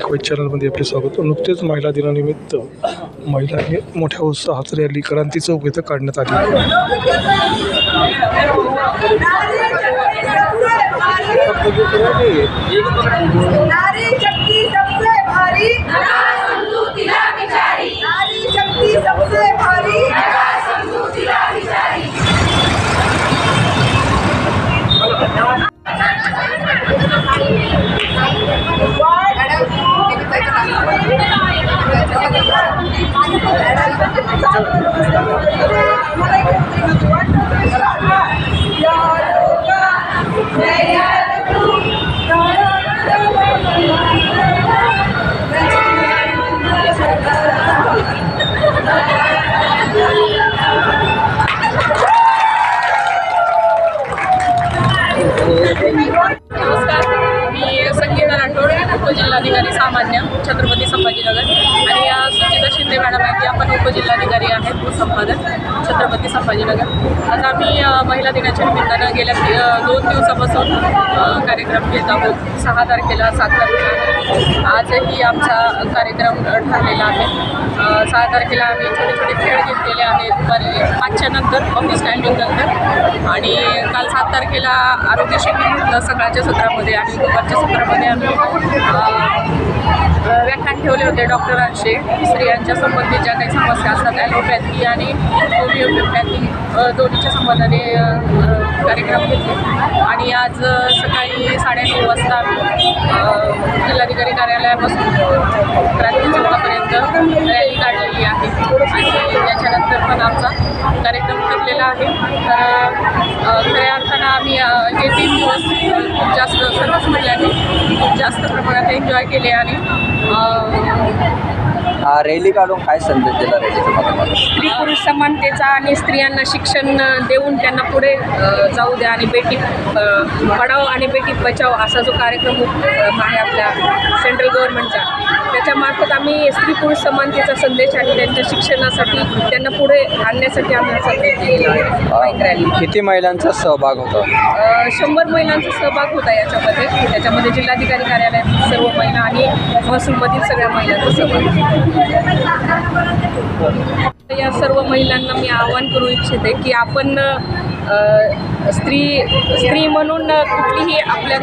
क्वेच चॅनलमध्ये आपले स्वागत. नुकतेच महिला दिनानिमित्त महिलांनी मोठ्या उत्साहात रॅली क्रांती चौक इथं काढण्यात आली. Thank you. सामान्य छत्रपती संभाजीनगर. आणि या सुचिता शिंदे मॅडम आहेत या पण उपजिल्हाधिकारी आहेत भूसंपादक छत्रपती संभाजीनगर. आज आम्ही महिला दिनाच्या निमित्तानं गेल्या दोन दिवसापासून कार्यक्रम घेत आहोत. सहा तारखेला सात तारखेला. आजही आमचा कार्यक्रम ठरलेला आहे. सहा तारखेला आम्ही छोटे छोटे खेळ घेतलेले आहेत. दुपारी पाचच्या नंतर ऑफिस टायमिंग नंतर. आणि काल सात तारखेला आरोग्य शिबिर सकाळच्या सत्रामध्ये आणि दुपारच्या सत्रामध्ये आम्ही व्याख्यान होते डॉक्टरांचे स्त्रियांच्या संबंधित ज्या काही समस्या असतात ॲलोपॅथी आणि होमिओपॅथी दोन्हीच्या संबंधाने कार्यक्रम घेतले. आणि आज सकाळी साडेनऊ वाजता आम्ही जिल्हाधिकारी कार्यालयापासून क्रांती चौकापर्यंत रॅली काढलेली आहे. आणि त्याच्यानंतर पण आमचा कार्यक्रम ठरलेला आहे. तर खऱ्या अर्थानं आम्ही जे तीन दिवस खूप जास्त सर्वच महिलांनी खूप जास्त प्रमाणात एन्जॉय केले आणि रॅली काढून काय संदेश दिला स्त्री पुरुष समानतेचा आणि स्त्रियांना शिक्षण देऊन त्यांना पुढे जाऊ द्या आणि बेटी पढाओ आणि बेटी बचाव असा जो कार्यक्रम आहे आपल्या सेंट्रल गव्हर्नमेंटचा त्याच्यामार्फत आम्ही स्त्री पुरुष समानतेचा संदेश आणि त्यांच्या शिक्षणासाठी त्यांना पुढे आणण्यासाठी आम्ही संदेश दिलेला आहे. बाईक रॅली किती महिलांचा सहभाग होता? शंभर महिलांचा सहभाग होता याच्यामध्ये. त्याच्यामध्ये जिल्हाधिकारी कार्यालयातील सर्व महिला आणि महसूलमधील सगळ्या महिलांचा सहभाग या सर्व महिलांना मी आवाहन करू इच्छिते की आपण स्त्री स्त्री म्हणून कुठलीही आपल्या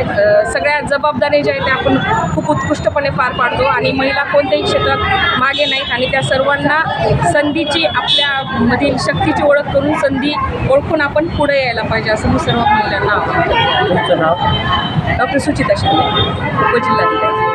सगळ्या जबाबदारी ज्या आहेत त्या आपण खूप उत्कृष्टपणे पार पाडतो आणि महिला कोणत्याही क्षेत्रात मागे नाहीत आणि त्या सर्वांना संधीची आपल्यामधील शक्तीची ओळख करून संधी ओळखून आपण पुढे यायला पाहिजे असं मी सर्व महिलांना आवाहन डॉक्टर सुचिता शिंदे उपजिल्हाधिकारी.